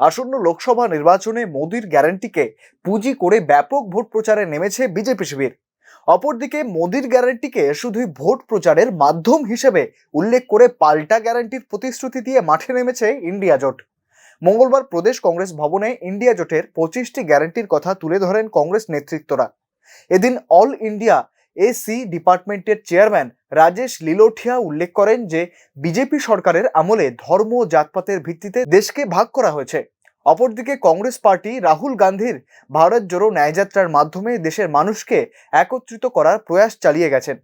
আসন্ন লোকসভা নির্বাচনে মোদির গ্যারান্টিকে পুঁজি করে ব্যাপক ভোট প্রচারে নেমেছে বিজেপি শিবির। অপরদিকে মোদির গ্যারান্টিকে শুধুই ভোট প্রচারের মাধ্যম হিসেবে উল্লেখ করে পাল্টা গ্যারান্টির প্রতিশ্রুতি দিয়ে মাঠে নেমেছে ইন্ডিয়া জোট। মঙ্গলবার প্রদেশ কংগ্রেস ভবনে ইন্ডিয়া জোটের পঁচিশটি গ্যারান্টির কথা তুলে ধরেন কংগ্রেস নেতৃত্বরা। এদিন all India SC department chairman Rajesh Lilothia উল্লেখ করেন যে, বিজেপি সরকারের আমলে ধর্ম জাতপাতের ভিত্তিতে দেশকে ভাগ করা হয়েছে। অপরদিকে কংগ্রেস পার্টি রাহুল গান্ধীর ভারত জোড়ো ন্যায়যাত্রার মাধ্যমে দেশের মানুষকে একত্রিত করার প্রয়াস চালিয়ে গেছেন।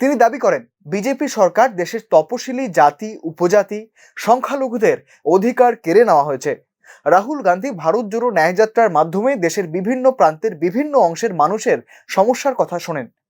তিনি দাবি করেন, বিজেপি সরকার দেশের তপশিলি জাতি, উপজাতি, সংখ্যালঘুদের অধিকার কেড়ে নেওয়া হয়েছে। রাহুল গান্ধী ভারত জোড়ো ন্যায়যাত্রার মাধ্যমে দেশের বিভিন্ন প্রান্তের বিভিন্ন অংশের মানুষের সমস্যার কথা শোনেন।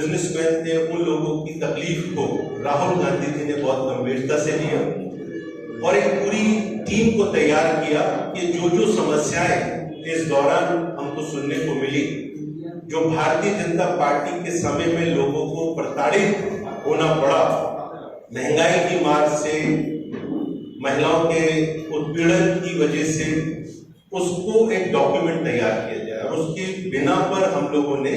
बिजनेसमैन थे उन लोगों की तकलीफ़ को राहुल गांधी जी ने बहुत गंभीरता से लिया और एक पूरी टीम को तैयार किया कि जो जो समस्याएँ इस दौरान हमको सुनने को मिली, जो भारतीय जनता पार्टी के समय में लोगों को प्रताड़ित होना पड़ा, महँगाई की मार से, महिलाओं के उत्पीड़न की वजह से, उसको एक डॉक्यूमेंट तैयार किया जाए और उसके बिना पर हम लोगों ने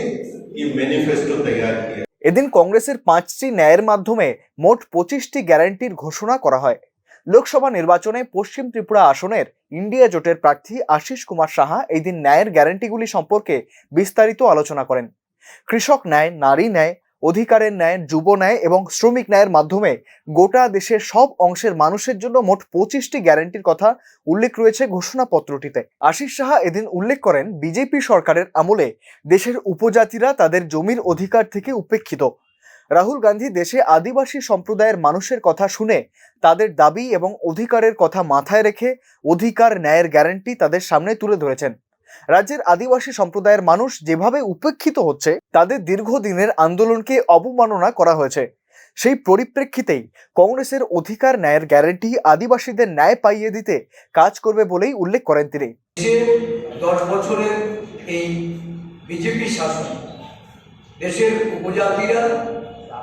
এদিন কংগ্রেসের পাঁচটি ন্যায়ের মাধ্যমে মোট পঁচিশটি গ্যারান্টির ঘোষণা করা হয়। লোকসভা নির্বাচনে পশ্চিম ত্রিপুরা আসনের ইন্ডিয়া জোটের প্রার্থী আশিস কুমার সাহা এই দিন ন্যায়ের গ্যারান্টিগুলি সম্পর্কে বিস্তারিত আলোচনা করেন। কৃষক ন্যায়, নারী ন্যায় অধিকারের ন্যায়, যুব ন্যায় এবং শ্রমিক ন্যায়ের মাধ্যমে গোটা দেশের সব অংশের মানুষের জন্য মোট পঁচিশটি গ্যারান্টির কথা উল্লেখ রয়েছে ঘোষণাপত্রটিতে। আশিস সাহা এদিন উল্লেখ করেন, বিজেপি সরকারের আমলে দেশের উপজাতিরা তাদের জমির অধিকার থেকে উপেক্ষিত। রাহুল গান্ধী দেশে আদিবাসী সম্প্রদায়ের মানুষের কথা শুনে তাদের দাবি এবং অধিকারের কথা মাথায় রেখে অধিকার ন্যায়ের গ্যারান্টি তাদের সামনে তুলে ধরেছেন। রাজ্যের আদিবাসী সম্প্রদায়ের মানুষ যেভাবে উপেক্ষিত হচ্ছে, তাদের দীর্ঘদিনের আন্দোলনকে অবমাননা করা হয়েছে। সেই পরিপ্রেক্ষিতেই কংগ্রেসের অধিকার ন্যায়ের গ্যারান্টি আদিবাসীদের ন্যায় পাইয়ে দিতে কাজ করবে বলেই উল্লেখ করেন তিনি। দশ বছরের এই বিজেপি শাসন, দেশের উপজাতিরা,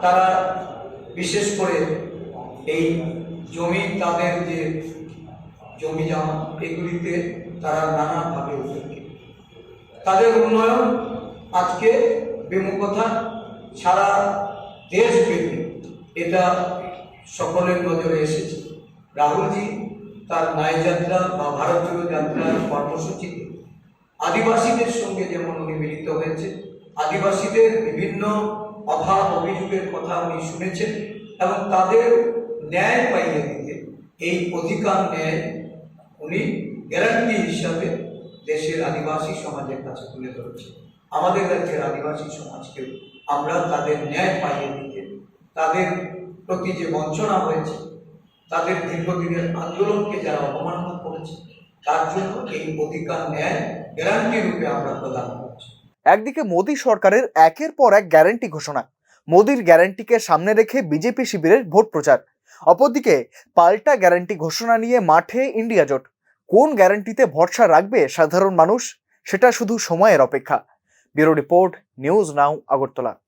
তারা বিশেষ করে এই জমি, তাদের যে জমি এগুলিতে তারা নানাভাবে উপেক্ষিত। তাদের উন্নয়ন আজকে বিমুখতা সারা দেশব্যাপী এটা সকলের নজরে এসেছে। রাহুলজি তার ন্যায়যাত্রা বা ভারত জোড়ো যাত্রার কর্মসূচিতে আদিবাসীদের সঙ্গে যেমন উনি মিলিত হয়েছে, আদিবাসীদের বিভিন্ন অভাব অভিযোগের কথা উনি শুনেছেন এবং তাদের ন্যায় পাইয়ে দিতে এই অধিকার ন্যায় উনি গ্যারান্টি হিসাবে দেশের আদিবাসী সমাজের কাছে তুলে ধরেছেন আমাদের রাজ্যের আদিবাসী সমাজকেও আমরা তাদের ন্যায় পাইয়ে দিতে, তাদের প্রতি যে বঞ্চনা হয়েছে, তাদের দীর্ঘদিনের আন্দোলনকে যারা অবমাননা করেছে, তার জন্য এই অধিকার ন্যায় গ্যারান্টি রূপে আমরা প্রদান করছি। একদিকে মোদী সরকারের একের পর এক গ্যারান্টি ঘোষণা, মোদির গ্যারান্টিকে সামনে রেখে বিজেপি শিবিরের ভোট প্রচার, অপরদিকে পাল্টা গ্যারান্টি ঘোষণা নিয়ে মাঠে ইন্ডিয়া জোট। কোন গ্যারান্টিতে ভরসা রাখবে সাধারণ মানুষ? সেটা শুধু সময়ের অপেক্ষা। Bureau report, news now Agartala.